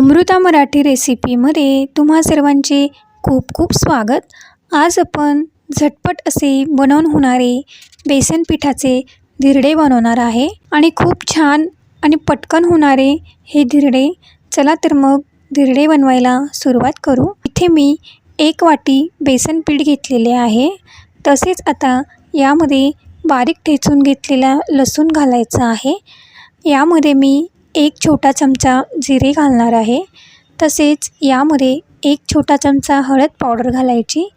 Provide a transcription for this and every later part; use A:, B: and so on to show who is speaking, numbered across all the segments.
A: अमृता मराठी रेसिपीमध्ये तुम्हा सर्वांचे खूप खूप स्वागत. आज आपण झटपट असे बनवून होणारे बेसन पिठाचे धिरडे बनवणार आहे आणि खूप छान आणि पटकन होणारे हे धिरडे. चला तर मग धिरडे बनवायला सुरुवात करू. इथे मी एक वाटी बेसन पीठ घेतलेले आहे. तसेच आता यामध्ये बारीक ठेचून घेतलेला लसूण घालायचा आहे. यामध्ये मी एक छोटा चमचा जिरे घालणार आहे. तसेच यामध्ये एक छोटा चमचा हळद पावडर घालायची.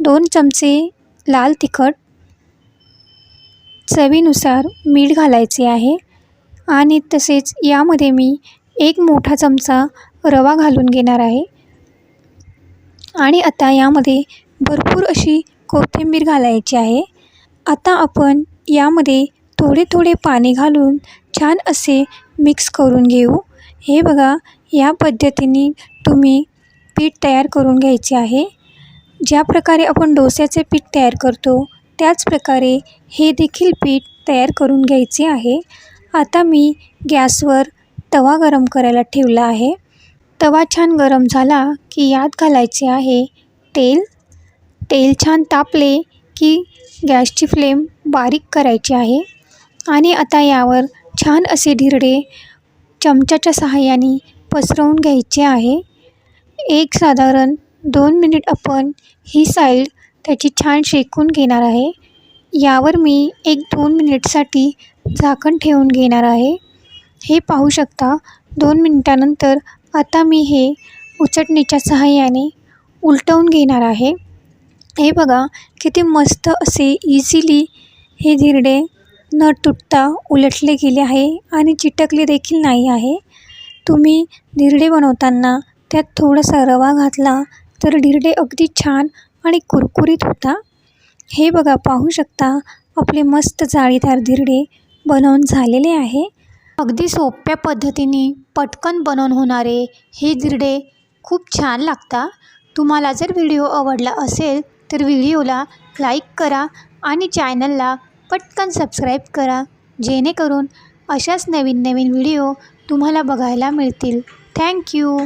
A: दोन चमचे लाल तिखट चवीनुसार मीठ घालायचे आहे. आणि तसेच यामध्ये मी एक मोठा चमचा रवा घालून घेणार आहे. आणि आता यामध्ये भरपूर अशी कोथिंबीर घालायची आहे. आता आपण यामध्ये थोडे थोडे पाणी घालून छान असे मिक्स करून घेऊ. हे बघा या पद्धतीने तुम्ही पीठ तयार करून घ्यायचे आहे. ज्या प्रकारे आपण डोस्याचे पीठ तयार करतो त्याच प्रकारे हे देखील पीठ तयार करून घ्यायचे आहे. आता मी गॅसवर तवा गरम करायला ठेवला आहे. तवा छान गरम झाला की यात घालायचे आहे तेल. तेल छान तापले की गॅसची फ्लेम बारीक करायची आहे. आणि आता यावर छान असे धिरडे चमच्याच्या सहाय्याने पसरवून घ्यायचे आहे. एक साधारण दोन मिनिट आपण ही साईड त्याची छान शेकून घेणार आहे. यावर मी एक दोन मिनिटसाठी झाकण ठेवून घेणार आहे. हे पाहू शकता दोन मिनटानंतर आता मी हे उचटणीच्या सहाय्याने उलटवून घेणार आहे. हे बघा किती मस्त असे इझिली हे धिरडे न तुटता उलटले गेले आहे आणि चिटकले देखील नाही आहे. तुम्ही धिरडे बनवताना त्यात थोडासा रवा घातला तर धिरडे अगदी छान आणि कुरकुरीत होता. हे बघा पाहू शकता आपले मस्त जाळीदार धिरडे बनवून झालेले आहे. अगदी सोप्या पद्धतीने पटकन बनवून होणारे हे धिरडे खूप छान लागतात तुम्हाला जर व्हिडिओ आवडला असेल तर व्हिडिओला लाईक करा आणि चॅनलला पटकन सबस्क्राईब करा जेणेकरून अशाच नवीन नवीन व्हिडिओ तुम्हाला बघायला मिळतील. थँक्यू